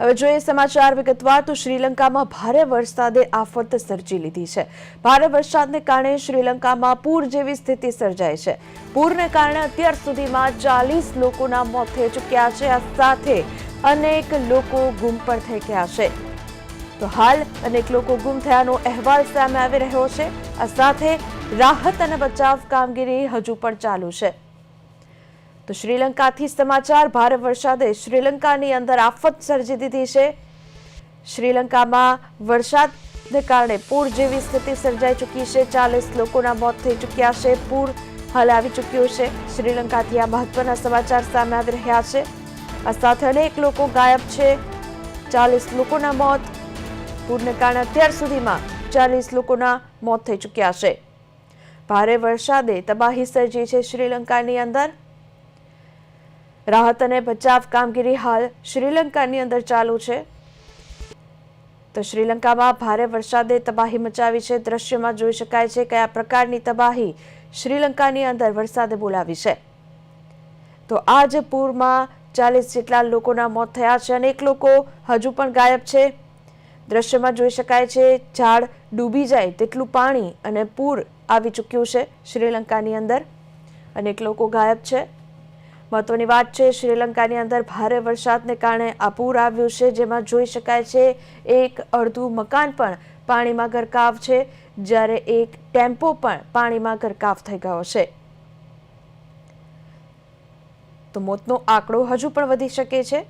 હવે જોઈએ સમાચાર વિગતવાર, તો શ્રીલંકામાં ભારે વરસાદે આફત સર્જી લીધી છે. ભારે વરસાદને કારણે શ્રીલંકામાં પૂર જેવી સ્થિતિ સર્જાઈ છે. પૂરને કારણે અત્યાર સુધીમાં ચાલીસ લોકોના મોત થઈ ચૂક્યા છે. આ સાથે અનેક લોકો ગુમ પણ થઈ ગયા છે. તો હાલ અનેક લોકો ગુમ થયાનો અહેવાલ સામે આવી રહ્યો છે. આ સાથે રાહત અને બચાવ કામગીરી હજુ પણ ચાલુ છે. તો શ્રીલંકાથી સમાચાર, ભારે વરસાદે શ્રીલંકાની અંદર આફત સર્જી દીધી છે. શ્રીલંકામાં વરસાદને કારણે પૂર જેવી સ્થિતિ સર્જાઈ ચૂકી છે. ચાલીસ લોકોના મોત થઈ ચૂક્યા છે. પૂર હાલ આવી ચૂક્યું છે. શ્રીલંકાથી આ મહત્વના સમાચાર સામે આવી રહ્યા છે. આ સાથે અનેક લોકો ગાયબ છે. ચાલીસ લોકોના મોત. પૂરને કારણે અત્યાર સુધીમાં ચાલીસ લોકોના મોત થઈ ચૂક્યા છે. ભારે વરસાદે તબાહી સર્જી છે શ્રીલંકાની અંદર. રાહત અને બચાવ કામગીરી હાલ શ્રીલંકાની અંદર ચાલુ છે. તો શ્રીલંકામાં ભારે વરસાદે તબાહી મચાવી છે. દ્રશ્યમાં જોઈ શકાય છે કયા પ્રકારની તબાહી શ્રીલંકાની અંદર વરસાદે બોલાવી છે. તો આ જ પૂરમાં ચાલીસ જેટલા લોકોના મોત થયા છે અનેક લોકો હજુ પણ ગાયબ છે. દ્રશ્યમાં જોઈ શકાય છે ઝાડ ડૂબી જાય તેટલું પાણી અને પૂર આવી ચૂક્યું છે શ્રીલંકાની અંદર. અનેક લોકો ગાયબ છે. મહત્વની વાત છે, શ્રીલંકાની અંદર ભારે વરસાદને કારણે આ પૂર આવ્યું છે, જેમાં જોઈ શકાય છે, એક અડધું મકાન પણ પાણીમાં ગરકાવ છે, જ્યારે એક ટેમ્પો પણ પાણીમાં ગરકાવ થઈ ગયો છે. તો મોતનો આંકડો હજુ પણ વધી શકે છે.